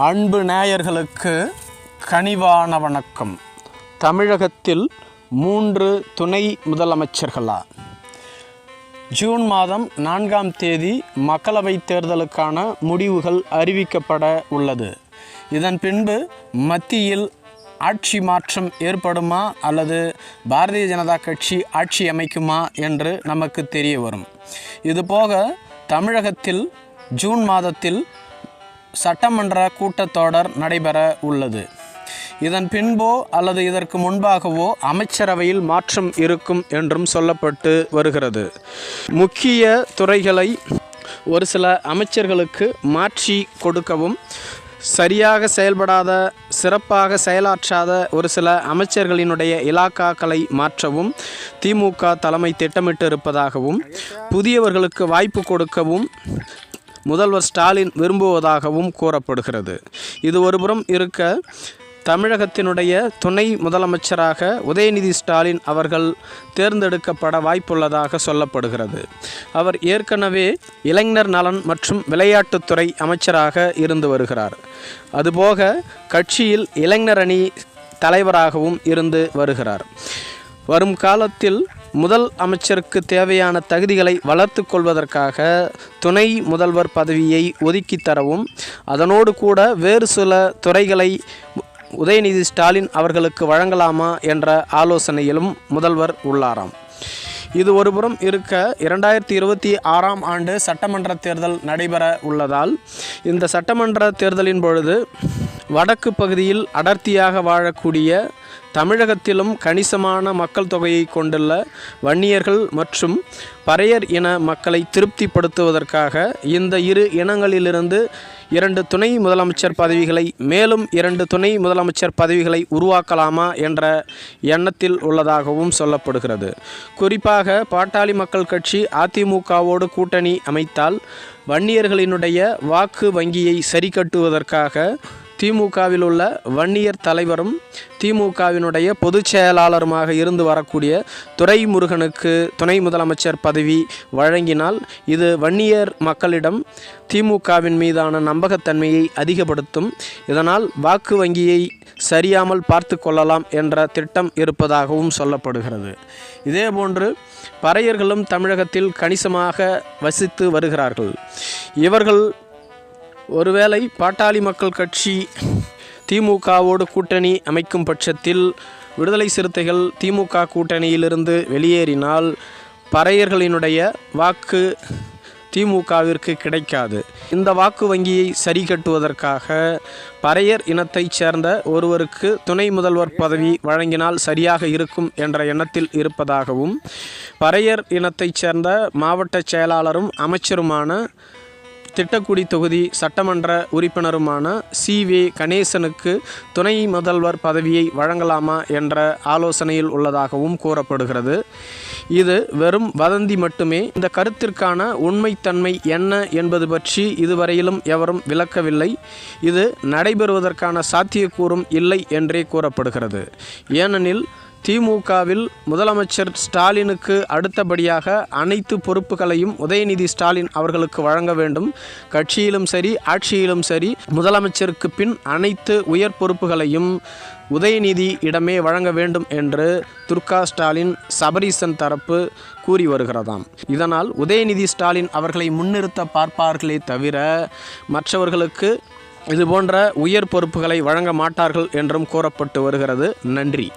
அன்பு நேயர்களுக்கு கனிவான வணக்கம். தமிழகத்தில் மூன்று துணை முதலமைச்சர்களா? ஜூன் மாதம் நான்காம் தேதி மக்களவைத் தேர்தலுக்கான முடிவுகள் அறிவிக்கப்பட உள்ளது. இதன் பின்பு மத்தியில் ஆட்சி மாற்றம் ஏற்படுமா அல்லது பாரதிய ஜனதா கட்சி ஆட்சி அமைக்குமா என்று நமக்கு தெரிய வரும். இதுபோக தமிழகத்தில் ஜூன் மாதத்தில் சட்டமன்ற கூட்டத்தொடர் நடைபெற உள்ளது. இதன் பின்போ அல்லது இதற்கு முன்பாகவோ அமைச்சரவையில் மாற்றம் இருக்கும் என்றும் சொல்லப்பட்டு வருகிறது. முக்கிய துறைகளை ஒரு சில அமைச்சர்களுக்கு மாற்றி கொடுக்கவும் சரியாக செயல்படாத சிறப்பாக செயலாற்றாத ஒரு சில அமைச்சர்களினுடைய இலாக்காக்களை மாற்றவும் திமுக தலைமை திட்டமிட்டு இருப்பதாகவும் புதியவர்களுக்கு வாய்ப்பு கொடுக்கவும் முதல்வர் ஸ்டாலின் விரும்புவதாகவும் கூறப்படுகிறது. இது ஒருபுறம் இருக்க தமிழகத்தினுடைய துணை முதலமைச்சராக உதயநிதி ஸ்டாலின் அவர்கள் தேர்ந்தெடுக்கப்பட வாய்ப்புள்ளதாக சொல்லப்படுகிறது. அவர் ஏற்கனவே இளைஞர் நலன் மற்றும் விளையாட்டுத்துறை அமைச்சராக இருந்து வருகிறார். அதுபோக கட்சியில் இளைஞர் அணி தலைவராகவும் இருந்து வருகிறார். வரும் காலத்தில் முதல் அமைச்சருக்கு தேவையான தகுதிகளை வளர்த்து கொள்வதற்காக துணை முதல்வர் பதவியை ஒதுக்கி தரவும் அதனோடு கூட வேறு சில துறைகளை உதயநிதி ஸ்டாலின் அவர்களுக்கு வழங்கலாமா என்ற ஆலோசனையிலும் முதல்வர் உள்ளாராம். இது ஒருபுறம் இருக்க இரண்டாயிரத்தி இருபத்தி ஆறாம் ஆண்டு சட்டமன்ற தேர்தல் நடைபெற உள்ளதால் இந்த சட்டமன்ற தேர்தலின் பொழுது வடக்கு பகுதியில் அடர்த்தியாக வாழக்கூடிய தமிழகத்திலும் கணிசமான மக்கள் தொகையை கொண்டுள்ள வன்னியர்கள் மற்றும் பறையர் இன மக்களை திருப்திப்படுத்துவதற்காக இந்த இரு இனங்களிலிருந்து இரண்டு துணை முதலமைச்சர் பதவிகளை மேலும் இரண்டு துணை முதலமைச்சர் பதவிகளை உருவாக்கலாமா என்ற எண்ணத்தில் உள்ளதாகவும் சொல்லப்படுகிறது. குறிப்பாக பாட்டாளி மக்கள் கட்சி அதிமுகவோடு கூட்டணி அமைத்தால் வன்னியர்களினுடைய வாக்கு வங்கியை சரிக்கட்டுவதற்காக திமுகவில் உள்ள வன்னியர் தலைவரும் திமுகவினுடைய பொதுச் செயலாளருமாக இருந்து வரக்கூடிய துரைமுருகனுக்கு துணை முதலமைச்சர் பதவி வழங்கினால் இது வன்னியர் மக்களிடம் திமுகவின் மீதான நம்பகத்தன்மையை அதிகப்படுத்தும். இதனால் வாக்கு வங்கியை சரியாமல் பார்த்து கொள்ளலாம் என்ற திட்டம் இருப்பதாகவும் சொல்லப்படுகிறது. இதேபோன்று பறையர்களும் தமிழகத்தில் கணிசமாக வசித்து வருகிறார்கள். இவர்கள் ஒருவேளை பாட்டாளி மக்கள் கட்சி திமுகவோடு கூட்டணி அமைக்கும் பட்சத்தில் விடுதலை சிறுத்தைகள் திமுக கூட்டணியிலிருந்து வெளியேறினால் பறையர்களினுடைய வாக்கு திமுகவிற்கு கிடைக்காது. இந்த வாக்கு வங்கியை சரி கட்டுவதற்காக பறையர் இனத்தைச் சேர்ந்த ஒருவருக்கு துணை முதல்வர் பதவி வழங்கினால் சரியாக இருக்கும் என்ற எண்ணத்தில் இருப்பதாகவும் பறையர் இனத்தைச் சேர்ந்த மாவட்ட செயலாளரும் அமைச்சருமான திட்டக்குடி தொகுதி சட்டமன்ற உறுப்பினருமான சி. வே. கணேசனுக்கு துணை முதல்வர் பதவியை வழங்கலாமா என்ற ஆலோசனையில் உள்ளதாகவும் கூறப்படுகிறது. இது வெறும் வதந்தி மட்டுமே இந்த கருத்திற்கான உண்மைத்தன்மை என்ன என்பது பற்றி இதுவரையிலும் எவரும் விளக்கவில்லை. இது நடைபெறுவதற்கான சாத்தியக்கூறும் இல்லை என்றே கூறப்படுகிறது. ஏனெனில் திமுகவில் முதலமைச்சர் ஸ்டாலினுக்கு அடுத்தபடியாக அனைத்து பொறுப்புகளையும் உதயநிதி ஸ்டாலின் அவர்களுக்கு வழங்க வேண்டும். கட்சியிலும் சரி ஆட்சியிலும் சரி முதலமைச்சருக்கு பின் அனைத்து உயர் பொறுப்புகளையும் உதயநிதி இடமே வழங்க வேண்டும் என்று துர்கா ஸ்டாலின் சபரீசன் தரப்பு கூறி வருகிறதாம். இதனால் உதயநிதி ஸ்டாலின் அவர்களை முன்னிறுத்த பார்ப்பார்களே தவிர மற்றவர்களுக்கு இது போன்ற உயர் பொறுப்புகளை வழங்க மாட்டார்கள் என்றும் கூறப்பட்டு வருகிறது. நன்றி.